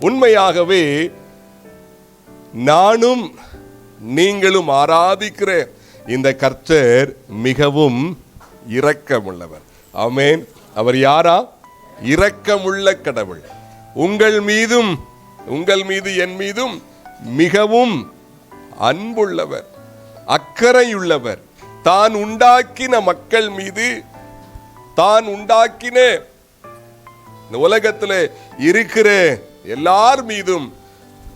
உண்மையாகவே நானும் நீங்களும் ஆராதிக்கிற இந்த கர்த்தர் மிகவும் இரக்கமுள்ளவர். ஆமேன். அவர் யாரா? இரக்கமுள்ள கடவுள். உங்கள் மீதும் உங்கள் மீது என் மீதும் மிகவும் அன்புள்ளவர் அக்கறையுள்ளவர். தான் உண்டாக்கின மக்கள் மீது தான் உண்டாக்கின இந்த உலகத்துல இருக்கிற எல்லார் மீதும்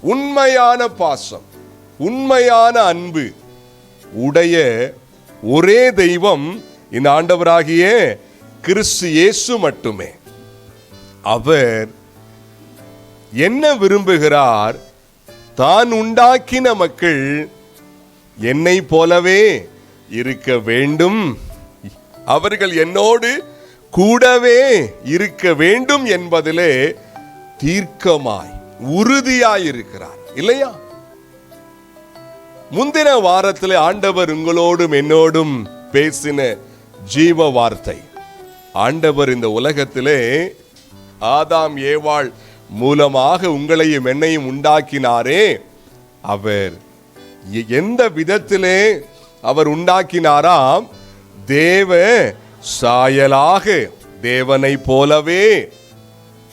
உண்மையான பாசம் உண்மையான அன்பு உடைய ஒரே தெய்வம் இந்த ஆண்டவராகிய கிறிஸ்து இயேசு மட்டுமே. அவர் என்ன விரும்புகிறார்? தான் உண்டாக்கின மக்கள் என்னை போலவே இருக்க வேண்டும். அவர்கள் என்னோடு கூடவே இருக்க வேண்டும் என்பதிலே தீர்க்கமாய் உறுதியாய் இருக்கிறார் இல்லையா? முந்தின வாரத்தில் ஆண்டவர் உங்களோடும் என்னோடும் பேசின ஜீவ வார்த்தை. ஆண்டவர் இந்த உலகத்திலே ஆதாம் ஏவாள் மூலமாக உங்களையும் என்னையும் உண்டாக்கினாரே. அவர் எந்த விதத்திலே அவர் உண்டாக்கினாராம்? தேவ சாயலாக தேவனை போலவே.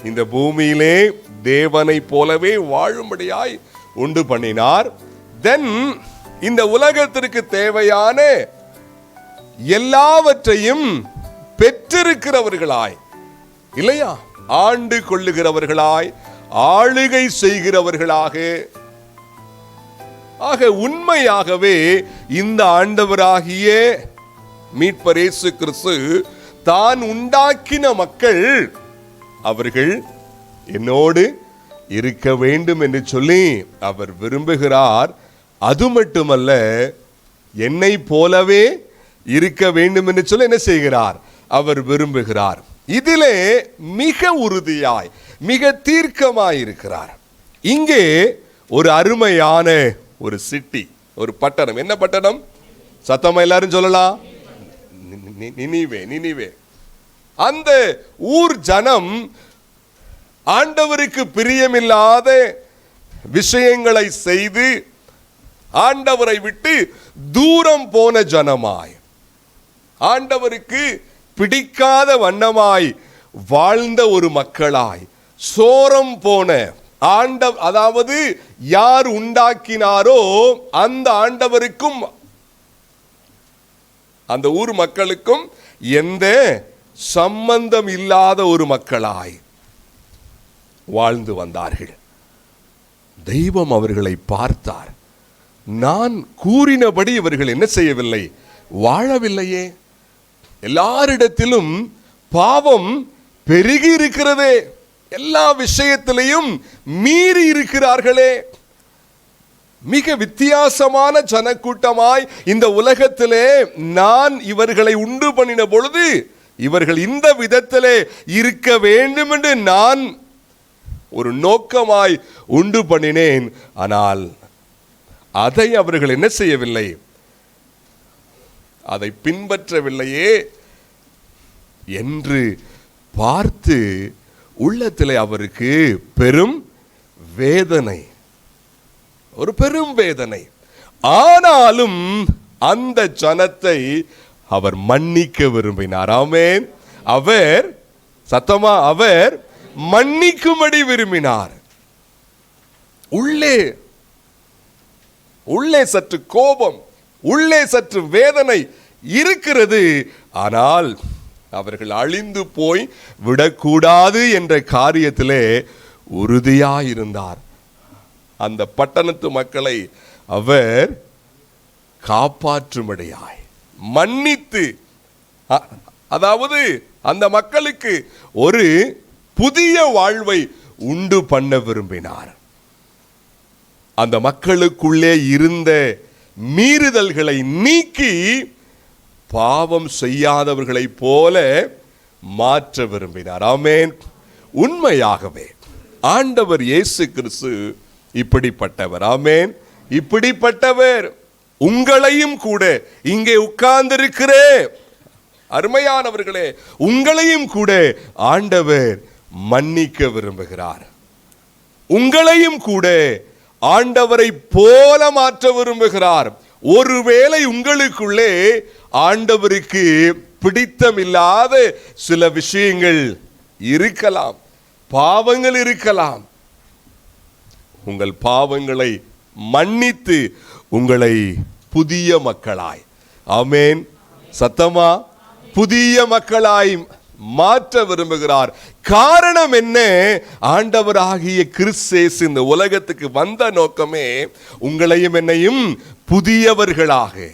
இந்த பூமியிலே தேவனை போலவே வாழும்படியாய் உண்டு பண்ணினார். தென் இந்த உலகத்திற்கு தேவையான எல்லாவற்றையும் பெற்றிருக்கிறவர்களாய் இல்லையா? ஆண்டு கொள்ளுகிறவர்களாய் ஆளுகை செய்கிறவர்களாக. ஆக உண்மையாகவே இந்த ஆண்டவராகிய மீட்பரேசு கிறிஸ்து தான் உண்டாக்கின மக்கள் அவர்கள் என்னோடு இருக்க வேண்டும் என்று சொல்லி அவர் விரும்புகிறார். அது மட்டுமல்ல என்னை போலவே இருக்க வேண்டும் என்று சொல்லி என்ன செய்கிறார்? அவர் விரும்புகிறார். இதிலே மிக உறுதியாய் மிக தீர்க்கமாய் இருக்கிறார் இங்கே ஒரு அருமையான ஒரு சிட்டி ஒரு பட்டணம். என்ன பட்டணம்? சத்தமா எல்லாரும் சொல்லலாம். நினைவே நினைவே நினிவே நினிவே. அந்த ஊர் ஜனம் ஆண்டவருக்கு பிரியமில்லாத விஷயங்களை செய்து ஆண்டவரை விட்டு தூரம் போன ஜனமாய் ஆண்டவருக்கு பிடிக்காத வண்ணமாய் வாழ்ந்த ஒரு மக்களாய் சோரம் போன ஆண்ட அதாவது யார் உண்டாக்கினாரோ அந்த ஆண்டவருக்கும் அந்த ஊர் மக்களுக்கும் எந்த சம்பந்தம் இல்லாத ஒரு மக்களாய் வாழ்ந்து வந்தார்கள். தெய்வம் அவர்களை பார்த்தார். நான் கூறினபடி இவர்கள் என்ன செய்யவில்லை? வாழவில்லையே. எல்லாரிடத்திலும் பாவம் பெருகி இருக்கிறதே. எல்லா விஷயத்திலையும் மீறி இருக்கிறார்களே. மிக வித்தியாசமான ஜனக்கூட்டமாய் இந்த உலகத்திலே நான் இவர்களை உண்டு பண்ணின பொழுது இவர்கள் இந்த விதத்திலே இருக்க வேண்டும் என்று நான் ஒரு நோக்கமாய் உண்டு பண்ணினேன். ஆனால் அதை அவர்கள் என்ன செய்யவில்லை? அதை பின்பற்றவில்லையே என்று பார்த்து உள்ளத்திலே அவருக்கு பெரும் வேதனை. ஒரு பெரும் வேதனை. ஆனாலும் அந்த ஜனத்தை அவர் மன்னிக்க விரும்பினார். ஆமேன். அவர் சத்தமா அவர் மன்னிக்கும்படி விரும்பினார். உள்ளே உள்ளே சற்று கோபம் உள்ளே சற்று வேதனை இருக்கிறது. ஆனால் அவர்கள் அழிந்து போய் விடக்கூடாது என்ற காரியத்திலே உறுதியாயிருந்தார். அந்த பட்டணத்து மக்களை அவர் காப்பாற்றும்படியாய். மன்னித்து. அதாவது அந்த மக்களுக்கு ஒரு புதிய வாழ்வை உண்டு பண்ண விரும்பினார். அந்த மக்களுக்குள்ளே இருந்த மீறுதல்களை நீக்கி பாவம் செய்யாதவர்களைப் போல மாற்ற விரும்பினார். ஆமேன். உண்மையாகவே ஆண்டவர் இயேசு கிறிஸ்து இப்படிப்பட்டவர். ஆமேன். இப்படிப்பட்டவர். உங்களையும் கூட இங்கே உட்கார்ந்திருக்கிறே. அருமையானவர்களே உங்களையும் கூட ஆண்டவர் மன்னிக்க விரும்புகிறார். உங்களையும் கூட ஆண்டவரை போல மாற்ற விரும்புகிறார். ஒருவேளை உங்களுக்குள்ளே ஆண்டவருக்கு பிடித்தமில்லாத சில விஷயங்கள் இருக்கலாம் பாவங்கள் இருக்கலாம். உங்கள் பாவங்களை மன்னித்து உங்களை புதிய மக்களாய். அமேன் சத்தமா? புதிய மக்களாய் மாற்ற விரும்புகிறார். காரணம் என்ன? ஆண்டவராகிய கிறிஸ்தேஸ் இந்த உலகத்துக்கு வந்த நோக்கமே உங்களையும் என்னையும் புதியவர்களாக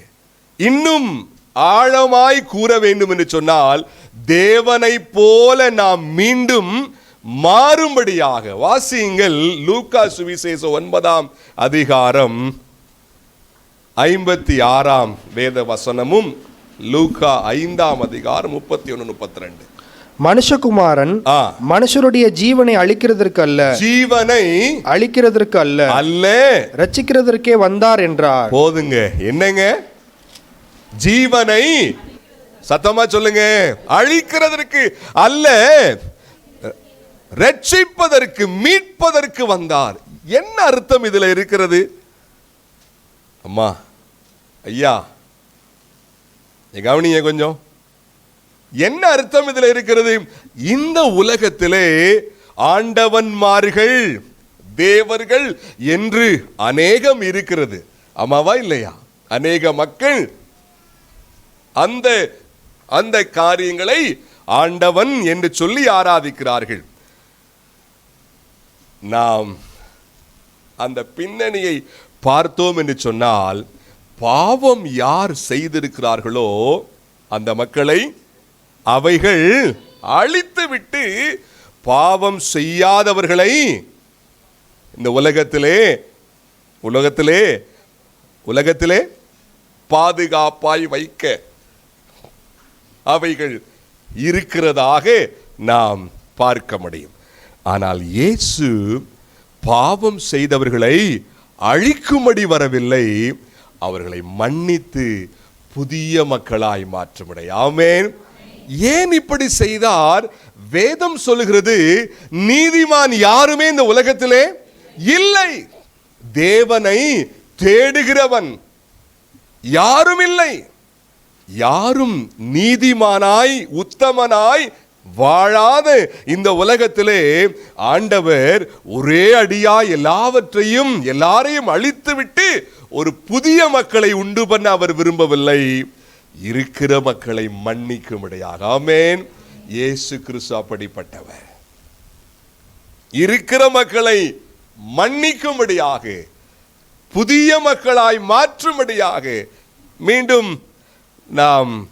இன்னும் ஆழமாய் கூற வேண்டும் என்று சொன்னால் தேவனைப் போல நாம் மீண்டும் மாறும்படியாக வாசியுங்கள். லூக்கா சுவிசேஷ ஒன்பதாம் அதிகாரம் ஐம்பத்தி ஆறாம் வேத வசனமும் லூக்கா ஐந்தாம் அதிகாரம் முப்பத்தி ஒன்று முப்பத்தி ரெண்டு. மனுஷகுமாரன். மனுஷருடைய ஜீவனை அழிக்கிறதற்கு அல்ல. ஜீவனை அழிக்கிறதற்கு அல்ல. அல்ல. ரட்சிக்கிறதற்கே வந்தார் என்றார். போதுங்க. என்னங்க? ஜீவனை சத்தமா சொல்லுங்க. அழிக்கிறதற்கு அல்ல. ரட்சிப்பதற்கு மீட்பதற்கு வந்தார். என்ன அர்த்தம் இதுல இருக்கிறது? அம்மா ஐயா கவனிங்க கொஞ்சம். என்ன அர்த்தம் இதுல இருக்கிறது? இந்த உலகத்திலே ஆண்டவன்மார்கள் தேவர்கள் என்று அநேகம் இருக்கிறது. ஆமாவா இல்லையா? அநேக மக்கள் அந்த அந்த காரியங்களை ஆண்டவன் என்று சொல்லி ஆராதிக்கிறார்கள். நாம் அந்த பின்னணியை பார்த்தோம் என்று சொன்னால் பாவம் யார் செய்திருக்கிறார்களோ அந்த மக்களை அவைகள் அழித்துவிட்டு பாவம் செய்யாதவர்களை இந்த உலகத்திலே உலகத்திலே உலகத்திலே பாதுகாப்பாய் வைக்க அவைகள் இருக்கிறதாக நாம் பார்க்க முடியும். ஆனால் இயேசு பாவம் செய்தவர்களை அழிக்கும்படி வரவில்லை அவர்களை மன்னித்து புதிய மக்களாய் மாற்றும்படி. ஆமேன். ஏன் இப்படி செய்தார்? வேதம் சொல்லுகிறது நீதிமான் யாருமே இந்த உலகத்திலே இல்லை. தேவனை தேடுகிறவன் யாரும் இல்லை. யாரும் நீதிமானாய் உத்தமனாய் வாழாத. இந்த உலகத்திலே ஆண்டவர் ஒரே அடியா எல்லாவற்றையும் எல்லாரையும் அழித்துவிட்டு ஒரு புதிய மக்களை உண்டு பண்ண அவர் விரும்பவில்லை. இருக்கிற மக்களை மன்னிக்கும்படியாக ஆமேன். இயேசு கிறிஸ்து அப்படிப்பட்டவர். இருக்கிற மக்களை மன்னிக்கும்படியாக புதிய மக்களாய் மாற்றும்படியாக மீண்டும் நாம்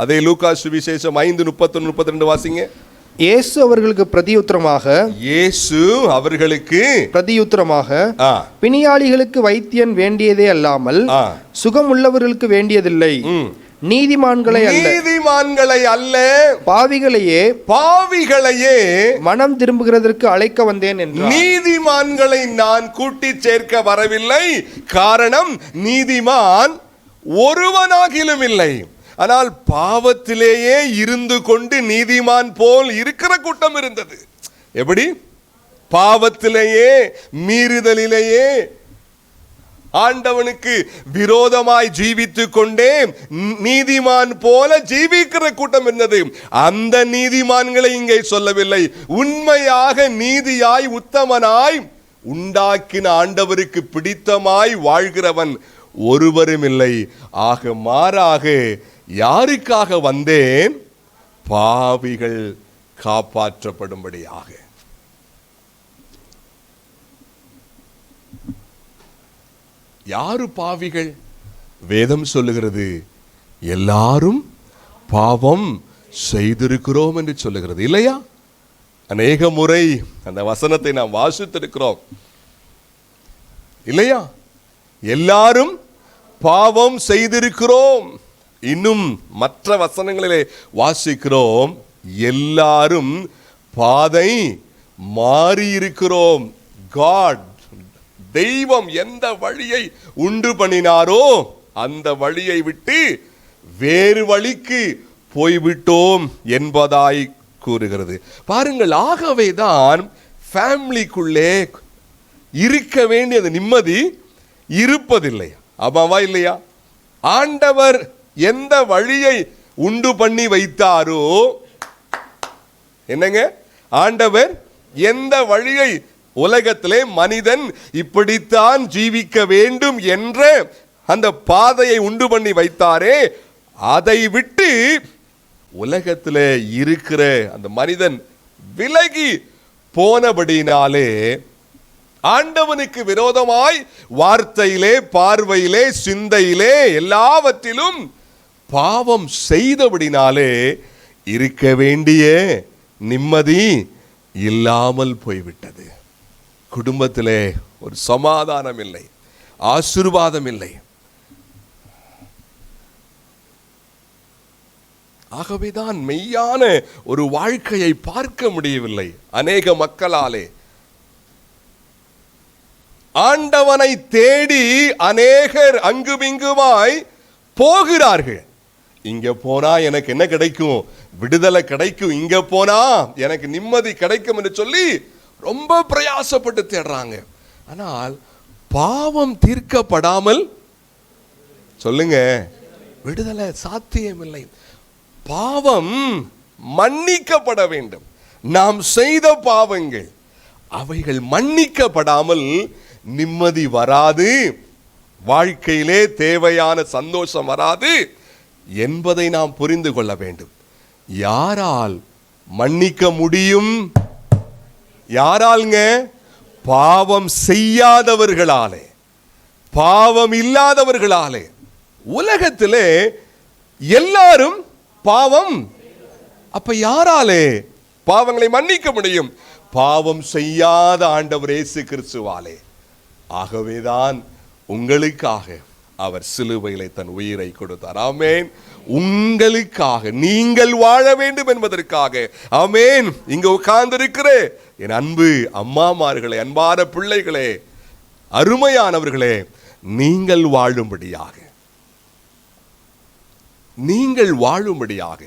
அதே லூக்கா சுவிசேஷம் ஐந்து முப்பத்தொன்று முப்பத்தி ரெண்டு வாசிங்க. இயேசு அவர்களுக்கு பிரதியுத்தரமாக இயேசு அவர்களுக்கு பிரதியுத்தரமாக பிணியாளிகளுக்கு வைத்தியன் வேண்டியதே அல்லாமல். சுகம் உள்ளவர்களுக்கு வேண்டியதில்லை. நீதிமான்களை அல்ல. நீதிமான்களை அல்ல. பாவிகளையே பாவிகளையே மனம் திரும்புகிறதற்கு அழைக்க வந்தேன் என்றார். நீதிமான்களை நான் கூட்டி சேர்க்க வரவில்லை. காரணம் நீதிமான் ஒருவனாகிலும் இல்லை. ஆனால் பாவத்திலேயே இருந்து கொண்டு நீதிமான் போல் இருக்கிற கூட்டம் இருந்தது. எப்படி? பாவத்திலேயே மீறுதலிலேயே. ஆண்டவனுக்கு விரோதமாய் ஜீவித்து கொண்டே நீதிமான் போல ஜீவிக்கிற கூட்டம் இருந்தது. அந்த நீதிமான்களை இங்கே சொல்லவில்லை. உண்மையாக நீதியாய் உத்தமனாய் உண்டாக்கின ஆண்டவருக்கு பிடித்தமாய் வாழ்கிறவன் ஒருவரும் இல்லை ஆக மாறாக யாருக்காக வந்தேன்? பாவிகள் காப்பாற்றப்படும்படியாக. யாரு பாவிகள்? வேதம் சொல்லுகிறது எல்லாரும் பாவம் செய்திருக்கிறோம் என்று சொல்லுகிறது இல்லையா? அநேக முறை அந்த வசனத்தை நாம் வாசித்திருக்கிறோம் இல்லையா? எல்லாரும் பாவம் செய்திருக்கிறோம். இன்னும் மற்ற வசனங்களிலே வாசிக்கிறோம். எல்லாரும் பாதை மாறி இருக்கிறோம் காட் தெய்வம் எந்த வழியை உண்டு பண்ணினாரோ அந்த வழியை விட்டு வேறு வழிக்கு போய்விட்டோம் என்பதாய் கூறுகிறது. பாருங்கள் ஆகவேதான் ஃபேமிலிக்குள்ளே இருக்க வேண்டியது நிம்மதி இருப்பதில்லை. ஆமாவா இல்லையா? ஆண்டவர் எந்த வழியை உண்டு பண்ணி வைத்தாரோ என்னங்க? ஆண்டவர் எந்த வழியை உலகத்திலே மனிதன் இப்படித்தான் ஜீவிக்க வேண்டும் என்ற அந்த பாதையை உண்டு பண்ணி வைத்தாரே அதை விட்டு உலகத்தில் இருக்கிற அந்த மனிதன் விலகி போனபடினாலே ஆண்டவனுக்கு விரோதமாய் வார்த்தையிலே பார்வையிலே சிந்தையிலே எல்லாவற்றிலும் பாவம் செய்தபடினாலே இருக்க வேண்டிய நிம்மதி இல்லாமல் போய்விட்டது. குடும்பத்திலே ஒரு சமாதானம் இல்லை. ஆசிர்வாதம் இல்லை. ஆகவேதான் மெய்யான ஒரு வாழ்க்கையை பார்க்க முடியவில்லை அநேக மக்களாலே. ஆண்டவனை தேடி அநேகர் அங்குமிங்குமாய் போகிறார்கள். இங்க போனா எனக்கு என்ன கிடைக்கும்? விடுதலை கிடைக்கும். இங்க போனா எனக்கு நிம்மதி கிடைக்கும் என்று சொல்லி ரொம்ப பிரயாசப்பட்டு தேடுறாங்க. ஆனால் பாவம் தீர்க்கப்படாமல் சொல்லுங்க விடுதலை சாத்தியமில்லை. பாவம் மன்னிக்கப்பட வேண்டும். நாம் செய்த பாவங்கள் அவைகள் மன்னிக்கப்படாமல் நிம்மதி வராது. வாழ்க்கையிலே தேவையான சந்தோஷம் வராது. என்பதை நாம் புரிந்து கொள்ள வேண்டும். யாரால் மன்னிக்க முடியும்? யாரால்ங்க? பாவம் செய்யாதவர்களாலே. பாவம் இல்லாதவர்களாலே. உலகத்திலே எல்லாரும் பாவம். அப்ப யாராலே பாவங்களை மன்னிக்க முடியும்? பாவம் செய்யாத ஆண்டவர் இயேசு கிறிஸ்துவாலே. ஆகவேதான் உங்களுக்காக அவர் சிலுவையிலே தன் உயிரை கொடுத்தார். ஆமேன். உங்களுக்காக நீங்கள் வாழ வேண்டும் என்பதற்காக. ஆமேன். இங்க உட்கார்ந்திருக்கிற. என் அன்பு அம்மாமார்களே அன்பான பிள்ளைகளே அருமையானவர்களே நீங்கள் வாழும்படியாக. நீங்கள் வாழும்படியாக.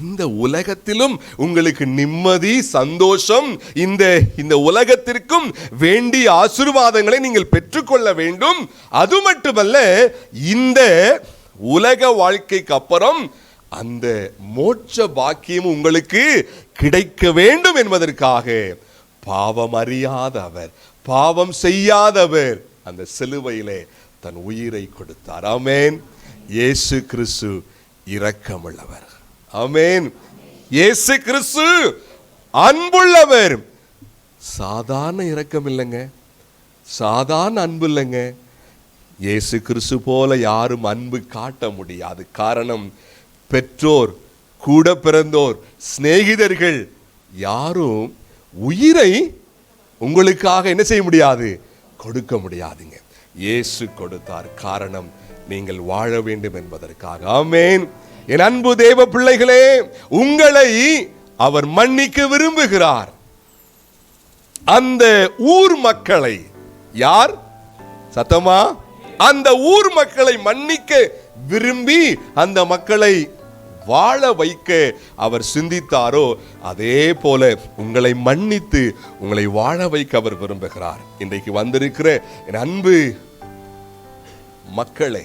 இந்த உலகத்திலும் உங்களுக்கு நிம்மதி சந்தோஷம் இந்த இந்த உலகத்திற்கும் வேண்டிய ஆசீர்வாதங்களை நீங்கள் பெற்றுக்கொள்ள வேண்டும். அது மட்டுமல்ல இந்த உலக வாழ்க்கைக்கு அப்புறம் அந்த மோட்ச பாக்கியம் உங்களுக்கு கிடைக்க வேண்டும் என்பதற்காக பாவம் அறியாதவர் பாவம் செய்யாதவர் அந்த சிலுவையிலே தன் உயிரை கொடுத்தார். ஆமேன். இயேசு கிறிஸ்து இரக்கமுள்ளவர். அமேன் இயேசு கிறிஸ்து அன்புள்ளவர். சாதாரண இரக்கம் இல்லைங்க. சாதாரண அன்பு இல்லைங்க. இயேசு கிறிஸ்து போல யாரும் அன்பு காட்ட முடியாது. காரணம் பெற்றோர் கூட பிறந்தோர் சிநேகிதர்கள் யாரும் உயிரை உங்களுக்காக என்ன செய்ய முடியாது? கொடுக்க முடியாதுங்க. இயேசு கொடுத்தார். காரணம் நீங்கள் வாழ வேண்டும் என்பதற்காக. ஆமேன். என் அன்பு தேவ பிள்ளைகளே உங்களை அவர் மன்னிக்க விரும்புகிறார். அந்த ஊர் மக்களை யார்? சத்தமா? அந்த ஊர் மக்களை மன்னிக்க விரும்பி அந்த மக்களை வாழ வைக்க அவர் சிந்தித்தாரோ அதே போல உங்களை மன்னித்து உங்களை வாழ வைக்க அவர் விரும்புகிறார். இன்றைக்கு வந்திருக்கிற என் அன்பு மக்களே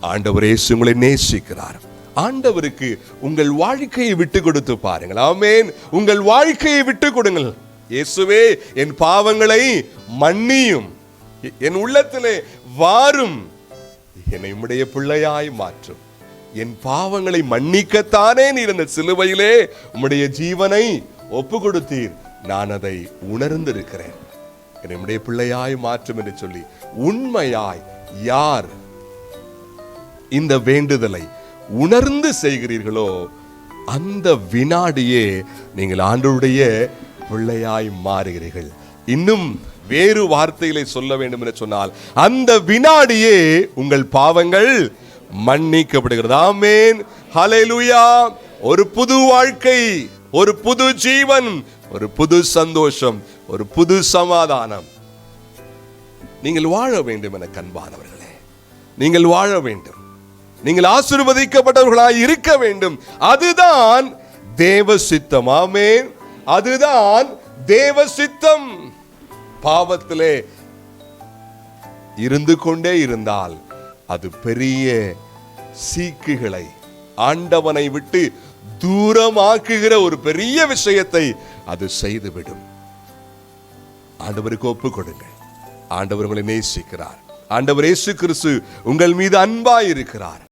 ஆண்டவர் இயேசு உங்களை நேசிக்கிறார். ஆண்டவருக்கு உங்கள் வாழ்க்கையை விட்டு கொடுத்து பாருங்கள். ஆமேன். உங்கள் வாழ்க்கையை விட்டு கொடுங்கள். இயேசுவே என் பாவங்களை மன்னியும். என் உள்ளத்திலே வாரும். என்னை உம்முடைய பிள்ளையாய் மாற்றும். என் பாவங்களை மன்னிக்கத்தானே நீர் இருந்த சிலுவையிலே உம்முடைய ஜீவனை ஒப்பு கொடுத்தீர் நான் அதை உணர்ந்திருக்கிறேன். என்னுடைய பிள்ளையாய் மாற்றும் என்று சொல்லி உண்மையாய் யார் இந்த வேண்டுதலை உணர்ந்து செய்கிறீர்களோ அந்த வினாடியே நீங்கள் ஆண்டவருடைய பிள்ளையாய் மாறுகிறீர்கள். இன்னும் வேறு வார்த்தைகளை சொல்ல வேண்டும் என்று சொன்னால் அந்த வினாடியே உங்கள் பாவங்கள் மன்னிக்கப்படுகிறது. ஆமென். ஹalleluya. ஒரு புது வாழ்க்கை ஒரு புது ஜீவன் ஒரு புது சந்தோஷம் ஒரு புது சமாதானம். நீங்கள் வாழ வேண்டும் என கண்பானவர்களே. நீங்கள் வாழ வேண்டும். நீங்கள் ஆசீர்வதிக்கப்பட்டவர்களாய் இருக்க வேண்டும். அதுதான் தேவ சித்தம் அதுதான் தேவ சித்தம் பாவத்திலே இருந்து கொண்டே இருந்தால் அது பெரிய சீக்குகளை ஆண்டவனை விட்டு தூரமாக்குகிற ஒரு பெரிய விஷயத்தை அது செய்துவிடும். ஆண்டவருக்கு ஒப்பு கொடுங்கள். ஆண்டவர் உங்களை நேசிக்கிறார். ஆண்டவர் இயேசு கிறிஸ்து உங்கள் மீது அன்பாய் இருக்கிறார்